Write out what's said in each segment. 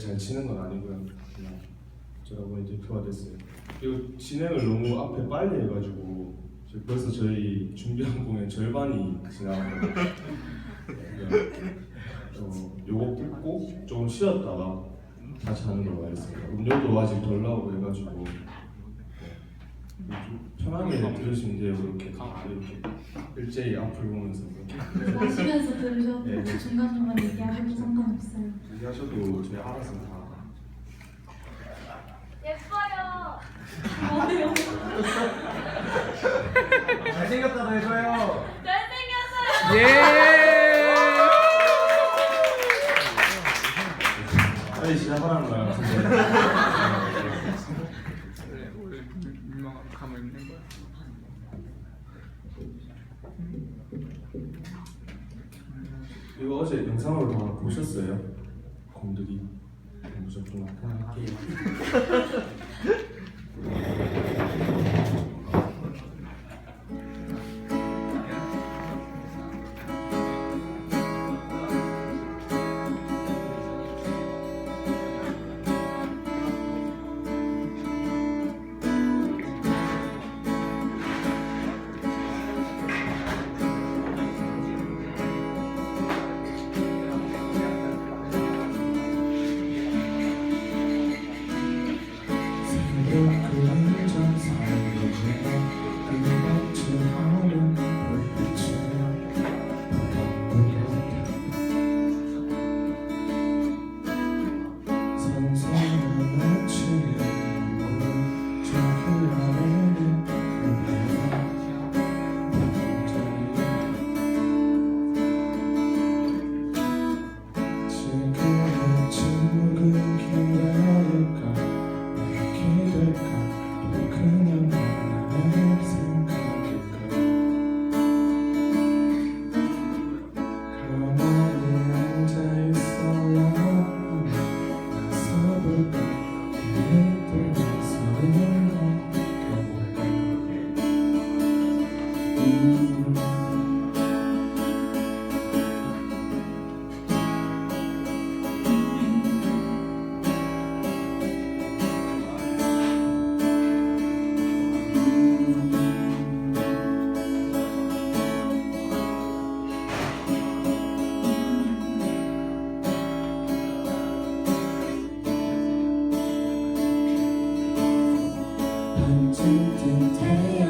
잘 치는 건 아니고요. 그냥 여러분이 대표가 됐어요. 그리고 진행을 너무 앞에 빨리 해가지고 지금 벌써 저희 준비한 공연 절반이 지나가거든요. 어, 요거 듣고 조금 쉬었다가 다시 하는 걸로 하겠습니다. 음료도 아직 덜 나오고 해가지고 네. 좀 편하게 들으시면 돼요. 이렇게 다 이렇게 일제히 앞을 보면서. 마시면서 들으셔도 네. 중간중간 얘기하셔도 상관없어요. 얘기하셔도 저희 알아서 다 예뻐요. 뭐예요? 잘생겼다고 해줘요. 잘생겼어요. 예. 빨리 시작하라는 거야 원래 있는 거야. 이거 어제 영상으로 다 보셨어요? 공들이 무조건 나 음. 반쯤 뜬 태양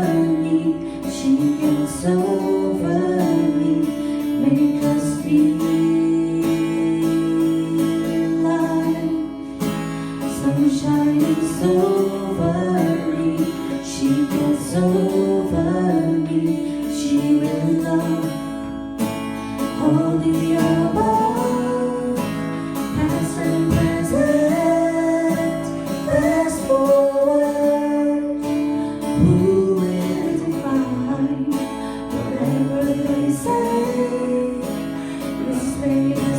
she gets over me, make us feel say